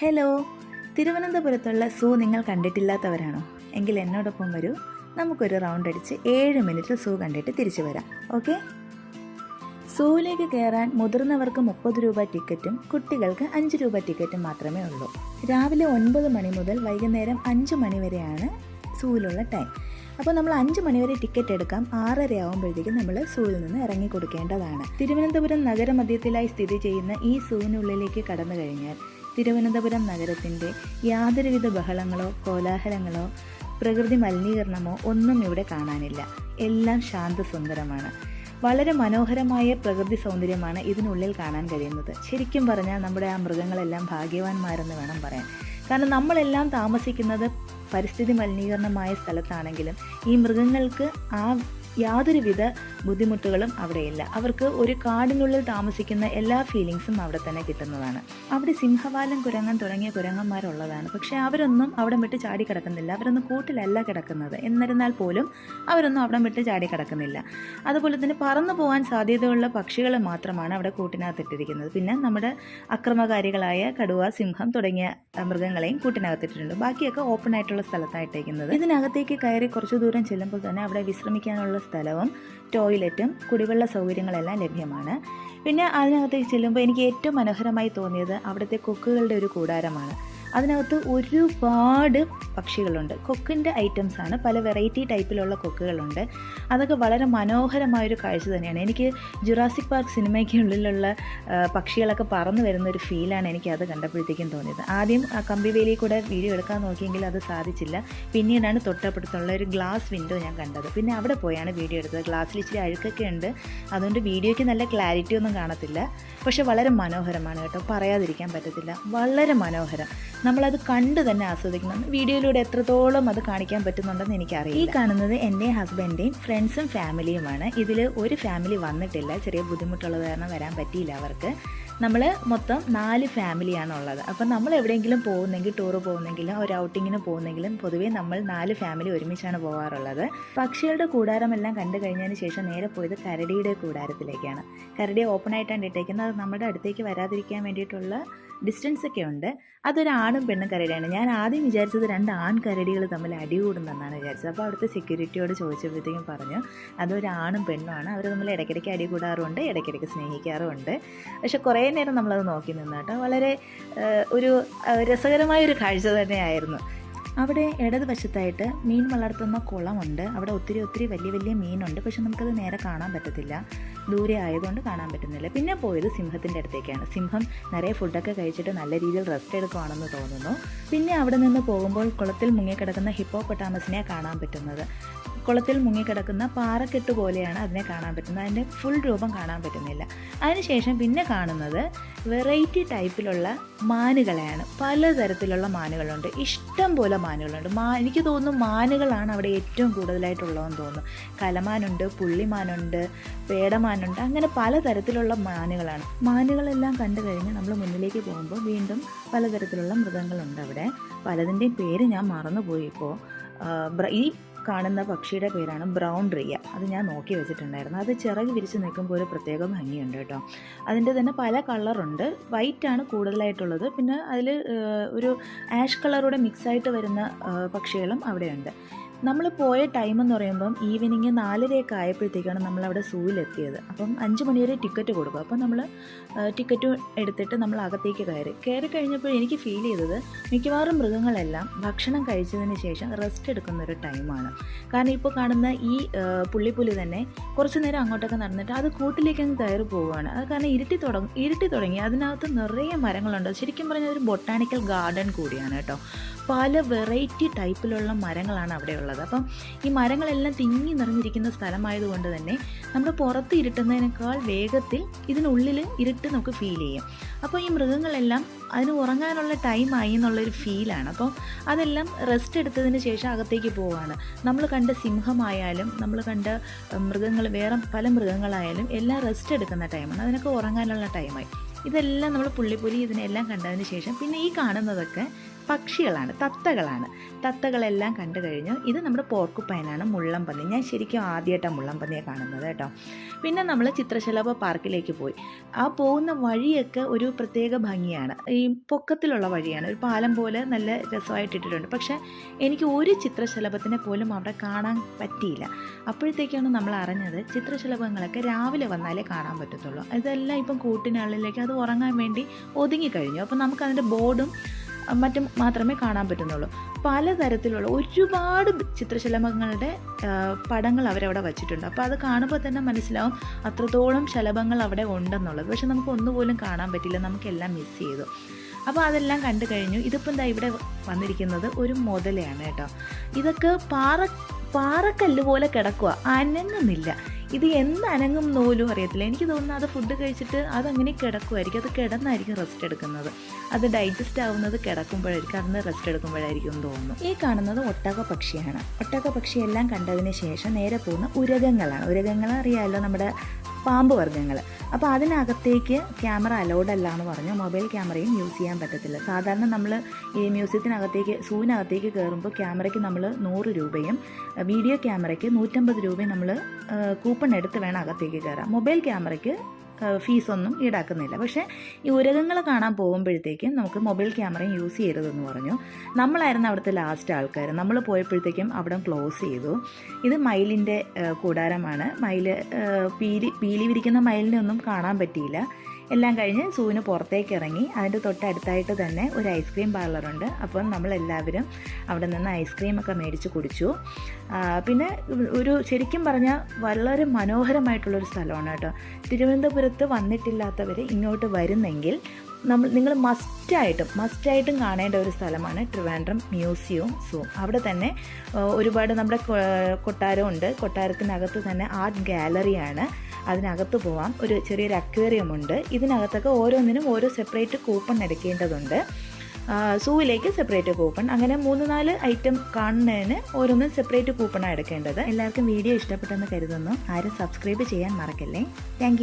Hello. തിരുവനന്തപുരത്തുള്ള സൂ നിങ്ങൾ കണ്ടിട്ടില്ലാത്തവരാണോ? എങ്കിൽ എന്നോടൊപ്പം വരൂ. നമുക്കൊരു റൗണ്ട് അടിച്ച് ഏഴ് മിനിറ്റ് സൂ കണ്ടിട്ട് തിരിച്ചു വരാം. ഓക്കെ സൂവിലേക്ക് കയറാൻ മുതിർന്നവർക്ക് മുപ്പത് രൂപ ടിക്കറ്റും കുട്ടികൾക്ക് അഞ്ച് രൂപ ടിക്കറ്റും മാത്രമേ ഉള്ളൂ. രാവിലെ ഒൻപത് മണി മുതൽ വൈകുന്നേരം അഞ്ച് മണി വരെയാണ് സൂവിലുള്ള ടൈം അപ്പോൾ നമ്മൾ അഞ്ച് മണിവരെ ടിക്കറ്റ് എടുക്കാം. ആറര ആകുമ്പോഴത്തേക്കും നമ്മൾ സൂവിൽ നിന്ന് ഇറങ്ങി കൊടുക്കേണ്ടതാണ്. തിരുവനന്തപുരം നഗരമധ്യത്തിലായി സ്ഥിതി ചെയ്യുന്ന ഈ സൂവിനുള്ളിലേക്ക് കടന്നു കഴിഞ്ഞാൽ തിരുവനന്തപുരം നഗരത്തിന്റെ യാതൊരുവിധ ബഹളങ്ങളോ കോലാഹലങ്ങളോ പ്രകൃതി മലിനീകരണമോ ഒന്നും ഇവിടെ കാണാനില്ല. എല്ലാം ശാന്തസുന്ദരമാണ്. വളരെ മനോഹരമായ പ്രകൃതി സൗന്ദര്യമാണ് ഇതിനുള്ളിൽ കാണാൻ കഴിയുന്നത്. ശരിക്കും പറഞ്ഞാൽ നമ്മുടെ ആ മൃഗങ്ങളെല്ലാം ഭാഗ്യവാന്മാരെന്ന് വേണം പറയാൻ. കാരണം നമ്മളെല്ലാം താമസിക്കുന്നത് പരിസ്ഥിതി മലിനീകരണമായ സ്ഥലത്താണെങ്കിലും ഈ മൃഗങ്ങൾക്ക് ആ യാതൊരുവിധ ബുദ്ധിമുട്ടുകളും അവിടെയില്ല. അവർക്ക് ഒരു കാടിനുള്ളിൽ താമസിക്കുന്ന എല്ലാ ഫീലിങ്സും അവിടെ തന്നെ കിട്ടുന്നതാണ്. അവിടെ സിംഹവാലം കുരങ്ങൻ തുടങ്ങിയ കുരങ്ങന്മാരുള്ളതാണ്. പക്ഷേ അവരൊന്നും അവിടെ വിട്ട് ചാടി കിടക്കുന്നില്ല. അവരൊന്നും കൂട്ടിലല്ല കിടക്കുന്നത്. എന്നിരുന്നാൽ പോലും അവരൊന്നും അവിടെ വിട്ട് ചാടി കിടക്കുന്നില്ല. അതുപോലെ തന്നെ പറന്നു പോകാൻ സാധ്യതയുള്ള പക്ഷികൾ മാത്രമാണ് അവിടെ കൂട്ടിനകത്തിട്ടിരിക്കുന്നത്. പിന്നെ നമ്മുടെ അക്രമകാരികളായ കടുവ സിംഹം തുടങ്ങിയ മൃഗങ്ങളെയും മൃഗങ്ങളെയും കൂട്ടിനകത്തിട്ടിട്ടുണ്ട്. ബാക്കിയൊക്കെ ഓപ്പൺ ആയിട്ടുള്ള സ്ഥലത്തായിട്ടേക്കുന്നത് ഇതിനകത്തേക്ക് കയറി കുറച്ച് ദൂരം ചെല്ലുമ്പോൾ തന്നെ അവിടെ വിശ്രമിക്കാനുള്ള സ്ഥലവും ടോയ്ലറ്റും കുടിവെള്ള സൗകര്യങ്ങളെല്ലാം ലഭ്യമാണ്. പിന്നെ അതിനകത്തേക്ക് ചെല്ലുമ്പോൾ എനിക്ക് ഏറ്റവും മനോഹരമായി തോന്നിയത് അവിടുത്തെ കൊക്കുകളുടെ ഒരു കൂടാരമാണ്. അതിനകത്ത് ഒരുപാട് പക്ഷികളുണ്ട്. കൊക്കിന്റെ ഐറ്റംസ് ആണ് പല വെറൈറ്റി ടൈപ്പിലുള്ള കൊക്കുകളുണ്ട്. അതൊക്കെ വളരെ മനോഹരമായൊരു കാഴ്ച തന്നെയാണ്. എനിക്ക് ജുറാസിക് പാർക്ക് സിനിമയ്ക്കുള്ളിലുള്ള പക്ഷികളൊക്കെ പറന്നു വരുന്ന ഒരു ഫീലാണ് എനിക്ക് അത് കണ്ടപ്പോഴത്തേക്കും തോന്നിയത്. ആദ്യം ആ കമ്പിവേലിയിൽ കൂടെ വീഡിയോ എടുക്കാൻ നോക്കിയെങ്കിൽ അത് സാധിച്ചില്ല. പിന്നീടാണ് തൊട്ടപ്പുറത്തുള്ള ഒരു ഗ്ലാസ് വിൻഡോ ഞാൻ കണ്ടത്. പിന്നെ അവിടെ പോയാണ് വീഡിയോ എടുത്തത്. ഗ്ലാസ്സിൽ ഇച്ചിരി അഴുക്കൊക്കെ ഉണ്ട്. അതുകൊണ്ട് വീഡിയോയ്ക്ക് നല്ല ക്ലാരിറ്റി ഒന്നും കാണത്തില്ല. പക്ഷേ വളരെ മനോഹരമാണ് കേട്ടോ. പറയാതിരിക്കാൻ പറ്റത്തില്ല. വളരെ മനോഹരം. നമ്മളത് കണ്ടു തന്നെ ആസ്വദിക്കണം. വീഡിയോയിലൂടെ എത്രത്തോളം അത് കാണിക്കാൻ പറ്റുന്നുണ്ടെന്ന് എനിക്കറിയാം ഈ കാണുന്നത് എന്റെ ഹസ്ബൻഡിന്റെയും ഫ്രണ്ട്സും ഫാമിലിയുമാണ്. ഇതിൽ ഒരു ഫാമിലി വന്നിട്ടില്ല. ചെറിയ ബുദ്ധിമുട്ടുള്ളത് കാരണം വരാൻ പറ്റിയില്ല അവർക്ക്. നമ്മൾ മൊത്തം നാല് ഫാമിലിയാണ് ഉള്ളത് അപ്പം നമ്മൾ എവിടെയെങ്കിലും പോകുന്നെങ്കിൽ ടൂർ പോകുന്നെങ്കിലും ഒരു ഔട്ടിങ്ങിന് പോകുന്നെങ്കിലും പൊതുവേ നമ്മൾ നാല് ഫാമിലി ഒരുമിച്ചാണ് പോകാറുള്ളത് പക്ഷികളുടെ കൂടാരമെല്ലാം കണ്ടു കഴിഞ്ഞതിന് ശേഷം നേരെ പോയത് കരടിയുടെ കൂടാരത്തിലേക്കാണ്. കരടി ഓപ്പൺ ആയിട്ടാണ് ഇട്ടേക്കുന്നത്. അത് നമ്മുടെ അടുത്തേക്ക് വരാതിരിക്കാൻ വേണ്ടിയിട്ടുള്ള ഡിസ്റ്റൻസ് ഒക്കെ ഉണ്ട്. അതൊരു ആണും പെണ്ണും കരടിയാണ്. ഞാൻ ആദ്യം വിചാരിച്ചത് രണ്ട് ആൺ കരടികൾ തമ്മിൽ അടികൂടുന്നെന്നാണ് വിചാരിച്ചത്. അപ്പോൾ അവിടുത്തെ സെക്യൂരിറ്റിയോട് ചോദിച്ചപ്പോഴത്തേക്കും പറഞ്ഞു അതൊരു ആണും പെണ്ണുമാണ് അവർ തമ്മിൽ ഇടയ്ക്കിടയ്ക്ക് അടി കൂടാറുമുണ്ട് ഇടയ്ക്കിടയ്ക്ക് സ്നേഹിക്കാറുമുണ്ട് പക്ഷെ കുറേ നേരം നമ്മളത് നോക്കി നിന്നു കേട്ടോ വളരെ ഒരു രസകരമായൊരു കാഴ്ച തന്നെയായിരുന്നു. അവിടെ ഇടതുവശത്തായിട്ട് മീൻ വളർത്തുന്ന കുളമുണ്ട്. അവിടെ ഒത്തിരി ഒത്തിരി വലിയ വലിയ മീനുണ്ട്. പക്ഷെ നമുക്കത് നേരെ കാണാൻ പറ്റത്തില്ല. ദൂരെ ആയതുകൊണ്ട് കാണാൻ പറ്റുന്നില്ല. പിന്നെ പോയത് സിംഹത്തിന്റെ അടുത്തേക്കാണ്. സിംഹം നിറയെ ഫുഡൊക്കെ കഴിച്ചിട്ട് നല്ല രീതിയിൽ റെസ്റ്റ് എടുക്കുവാണെന്ന് തോന്നുന്നു. പിന്നെ അവിടെ നിന്ന് പോകുമ്പോൾ കുളത്തിൽ മുങ്ങിക്കിടക്കുന്ന ഹിപ്പോപ്പൊട്ടാമസിനെ കാണാൻ പറ്റുന്നത്. കുളത്തിൽ മുങ്ങിക്കിടക്കുന്ന പാറക്കെട്ട് പോലെയാണ് അതിനെ കാണാൻ പറ്റുന്നത്. അതിന്റെ ഫുൾ രൂപം കാണാൻ പറ്റുന്നില്ല. അതിനുശേഷം പിന്നെ കാണുന്നത് വെറൈറ്റി ടൈപ്പിലുള്ള മാനുകളെയാണ്. പലതരത്തിലുള്ള മാനുകളുണ്ട്. ഇഷ്ടം പോലെ മാനുകളുണ്ട്. മാ എനിക്ക് തോന്നുന്നു മാനുകളാണ് അവിടെ ഏറ്റവും കൂടുതലായിട്ടുള്ളതെന്ന് തോന്നുന്നു. കലമാനുണ്ട് പുള്ളിമാനുണ്ട് പേടമാനുണ്ട് അങ്ങനെ പലതരത്തിലുള്ള മാനുകളാണ്. മാനുകളെല്ലാം കണ്ടു കഴിഞ്ഞ് നമ്മൾ മുന്നിലേക്ക് പോകുമ്പോൾ വീണ്ടും പലതരത്തിലുള്ള മൃഗങ്ങളുണ്ട് അവിടെ. പലതിന്റെയും പേര് ഞാൻ മറന്നുപോയി ഇപ്പോൾ. ഈ കാണുന്ന പക്ഷിയുടെ പേരാണ് ബ്രൗൺ റിയ. അത് ഞാൻ നോക്കി വെച്ചിട്ടുണ്ടായിരുന്നു. അത് ചിറക് വിരിച്ച് നിൽക്കുമ്പോൾ ഒരു പ്രത്യേക ഭംഗിയുണ്ട് കേട്ടോ. അതിന്റെ തന്നെ പല കളറുണ്ട്. വൈറ്റാണ് കൂടുതലായിട്ടുള്ളത്. പിന്നെ അതിൽ ഒരു ആഷ് കളറൂടെ മിക്സായിട്ട് വരുന്ന പക്ഷികളും അവിടെയുണ്ട്. നമ്മൾ പോയ ടൈം എന്ന് പറയുമ്പം ഈവനിങ് നാലരയൊക്കെ ആയപ്പോഴത്തേക്കാണ് നമ്മൾ അവിടെ സൂവിലെത്തിയത്. അപ്പം അഞ്ച് മണി വരെ ടിക്കറ്റ് കൊടുക്കും. അപ്പം നമ്മൾ ടിക്കറ്റ് എടുത്തിട്ട് നമ്മൾ അകത്തേക്ക് കയറി. കയറി കഴിഞ്ഞപ്പോൾ എനിക്ക് ഫീൽ ചെയ്തത് മിക്കവാറും മൃഗങ്ങളെല്ലാം ഭക്ഷണം കഴിച്ചതിന് ശേഷം റെസ്റ്റ് എടുക്കുന്ന ഒരു ടൈമാണ് കാരണം ഇപ്പോൾ കാണുന്ന ഈ പുള്ളിപ്പുലി തന്നെ കുറച്ച് നേരം അങ്ങോട്ടൊക്കെ നടന്നിട്ട് അത് കൂട്ടിലേക്ക് അങ്ങ് കയറി പോവുകയാണ്. അത് കാരണം ഇരുട്ടി തുടങ്ങി ഇരുട്ടി തുടങ്ങി. അതിനകത്ത് നിറയെ മരങ്ങളുണ്ട്. ശരിക്കും പറഞ്ഞാൽ ഒരു ബൊട്ടാണിക്കൽ ഗാർഡൻ കൂടിയാണ് കേട്ടോ. പല വെറൈറ്റി ടൈപ്പിലുള്ള മരങ്ങളാണ് അവിടെ ഉള്ളത് അപ്പം ഈ മരങ്ങളെല്ലാം തിങ്ങി നിറഞ്ഞിരിക്കുന്ന സ്ഥലമായതുകൊണ്ട് തന്നെ നമ്മൾ പുറത്ത് ഇരുട്ടുന്നതിനേക്കാൾ വേഗത്തിൽ ഇതിനുള്ളിൽ ഇരുട്ട് നമുക്ക് ഫീൽ ചെയ്യും. അപ്പോൾ ഈ മൃഗങ്ങളെല്ലാം അതിന് ഉറങ്ങാനുള്ള ടൈമായി എന്നുള്ളൊരു ഫീലാണ് അപ്പോൾ അതെല്ലാം റെസ്റ്റ് എടുത്തതിന് ശേഷം അകത്തേക്ക് പോവുകയാണ് നമ്മൾ കണ്ട സിംഹമായാലും നമ്മൾ കണ്ട മൃഗങ്ങൾ വേറെ പല മൃഗങ്ങളായാലും എല്ലാം റെസ്റ്റ് എടുക്കുന്ന ടൈമാണ് അതിനൊക്കെ ഉറങ്ങാനുള്ള ടൈമായി ഇതെല്ലാം നമ്മൾ പുള്ളിപ്പുലി ഇതിനെല്ലാം കണ്ടതിന് ശേഷം പിന്നെ ഈ കാണുന്നതൊക്കെ പക്ഷികളാണ് തത്തകളാണ്. തത്തകളെല്ലാം കണ്ടു കഴിഞ്ഞു. ഇത് നമ്മുടെ പോർക്കുപ്പൈനാണ് മുള്ളംപന്നി. ഞാൻ ശരിക്കും ആദ്യമായിട്ടാണ് മുള്ളംപന്നിയെ കാണുന്നത് കേട്ടോ. പിന്നെ നമ്മൾ ചിത്രശലഭ പാർക്കിലേക്ക് പോയി. ആ പോകുന്ന വഴിയൊക്കെ ഒരു പ്രത്യേക ഭംഗിയാണ്. ഈ പൊക്കത്തിലുള്ള വഴിയാണ്. ഒരു പാലം പോലെ നല്ല രസമായിട്ട് ഇട്ടിട്ടുണ്ട്. പക്ഷേ എനിക്ക് ഒരു ചിത്രശലഭത്തിനെ പോലും അവിടെ കാണാൻ പറ്റിയില്ല. അപ്പോഴത്തേക്കാണ് നമ്മൾ അറിഞ്ഞത് ചിത്രശലഭങ്ങളൊക്കെ രാവിലെ വന്നാലേ കാണാൻ പറ്റത്തുള്ളൂ. ഇതെല്ലാം ഇപ്പം കൂട്ടിനുള്ളിലേക്ക് അത് ഉറങ്ങാൻ വേണ്ടി ഒതുങ്ങിക്കഴിഞ്ഞു അപ്പോൾ നമുക്ക് അതിന്റെ ബോർഡും മറ്റും മാത്രമേ കാണാൻ പറ്റുന്നുള്ളൂ. പലതരത്തിലുള്ള ഒരുപാട് ചിത്രശലഭങ്ങളുടെ പടങ്ങൾ അവരവിടെ വച്ചിട്ടുണ്ട്. അപ്പോൾ അത് കാണുമ്പോൾ തന്നെ മനസ്സിലാവും അത്രത്തോളം ശലഭങ്ങൾ അവിടെ ഉണ്ടെന്നുള്ളത്. പക്ഷെ നമുക്ക് ഒന്നുപോലും കാണാൻ പറ്റില്ല. നമുക്കെല്ലാം മിസ് ചെയ്തു. അപ്പോൾ അതെല്ലാം കണ്ടു കഴിഞ്ഞു. ഇതിപ്പോൾ എന്താ ഇവിടെ വന്നിരിക്കുന്നത് ഒരു മുതലയാണ് കേട്ടോ. ഇതൊക്കെ പാറ പാറക്കല്ല് പോലെ കിടക്കുക അനങ്ങുന്നില്ല. ഇത് എന്ത് അനങ്ങും പോലും അറിയത്തില്ല. എനിക്ക് തോന്നുന്നു അത് ഫുഡ് കഴിച്ചിട്ട് അതങ്ങനെ കിടക്കുമായിരിക്കും അത് കിടന്നായിരിക്കും റെസ്റ്റ് എടുക്കുന്നത്. അത് ഡൈജസ്റ്റ് ആവുന്നത് കിടക്കുമ്പോഴായിരിക്കും അതിന് റെസ്റ്റ് എടുക്കുമ്പോഴായിരിക്കും തോന്നുന്നു. ഈ കാണുന്നത് ഒട്ടക പക്ഷിയാണ്. ഒട്ടക പക്ഷിയെല്ലാം കണ്ടതിന് ശേഷം നേരെ പോകുന്ന ഉരകങ്ങളാണ്. ഉരകങ്ങൾ അറിയാമല്ലോ നമ്മുടെ പാമ്പ് വർഗങ്ങൾ അപ്പോൾ അതിനകത്തേക്ക് ക്യാമറ അലൗഡ് അല്ല എന്ന് പറഞ്ഞു. മൊബൈൽ ക്യാമറയും യൂസ് ചെയ്യാൻ പറ്റത്തില്ല. സാധാരണ നമ്മൾ ഈ മ്യൂസിയത്തിനകത്തേക്ക് സൂവിനകത്തേക്ക് കയറുമ്പോൾ ക്യാമറയ്ക്ക് നമ്മൾ നൂറ് രൂപയും വീഡിയോ ക്യാമറയ്ക്ക് നൂറ്റമ്പത് രൂപയും നമ്മൾ കൂപ്പൺ എടുത്ത് വേണം അകത്തേക്ക് കയറാം മൊബൈൽ ക്യാമറയ്ക്ക് ഫീസൊന്നും ഈടാക്കുന്നില്ല. പക്ഷേ ഈ ഉരകങ്ങൾ കാണാൻ പോകുമ്പോഴത്തേക്കും നമുക്ക് മൊബൈൽ ക്യാമറയും യൂസ് ചെയ്യരുതെന്ന് പറഞ്ഞു. നമ്മളായിരുന്നു അവിടുത്തെ ലാസ്റ്റ് ആൾക്കാർ നമ്മൾ പോയപ്പോഴത്തേക്കും അവിടെ ക്ലോസ് ചെയ്തു. ഇത് മയിലിന്റെ കൂടാരമാണ്. മയിൽ പീലി പീലി വിരിക്കുന്ന മയിലിനെ ഒന്നും കാണാൻ പറ്റിയില്ല. എല്ലാം കഴിഞ്ഞ് സൂവിന് പുറത്തേക്ക് ഇറങ്ങി. അതിന്റെ തൊട്ടടുത്തായിട്ട് തന്നെ ഒരു ഐസ്ക്രീം പാർലറുണ്ട് അപ്പം നമ്മളെല്ലാവരും അവിടെ നിന്ന് ഐസ്ക്രീമൊക്കെ മേടിച്ച് കുടിച്ചു. പിന്നെ ഒരു ശരിക്കും പറഞ്ഞാൽ വളരെ മനോഹരമായിട്ടുള്ളൊരു സ്ഥലമാണ് കേട്ടോ. തിരുവനന്തപുരത്ത് വന്നിട്ടില്ലാത്തവർ ഇങ്ങോട്ട് വരുന്നെങ്കിൽ നമ്മൾ നിങ്ങൾ മസ്റ്റായിട്ടും മസ്റ്റായിട്ടും കാണേണ്ട ഒരു സ്ഥലമാണ് ട്രിവാൻഡ്രം മ്യൂസിയവും സൂ അവിടെ തന്നെ ഒരുപാട് നമ്മുടെ കൊട്ടാരം കൊട്ടാരമുണ്ട് കൊട്ടാരത്തിനകത്ത് തന്നെ ആർട്ട് ഗാലറിയാണ് അതിനകത്ത് പോവാം. ഒരു ചെറിയൊരു അക്വേറിയം ഉണ്ട്. ഇതിനകത്തൊക്കെ ഓരോന്നിനും ഓരോ സെപ്പറേറ്റ് കൂപ്പൺ എടുക്കേണ്ടതുണ്ട്. സൂവിലേക്ക് സെപ്പറേറ്റ് കൂപ്പൺ അങ്ങനെ മൂന്ന് നാല് ഐറ്റം കാണുന്നതിന് ഓരോന്നും സെപ്പറേറ്റ് കൂപ്പണാണ് എടുക്കേണ്ടത്. എല്ലാവർക്കും വീഡിയോ ഇഷ്ടപ്പെട്ടെന്ന് കരുതുന്നു. ആരും സബ്സ്ക്രൈബ് ചെയ്യാൻ മറക്കല്ലേ? താങ്ക്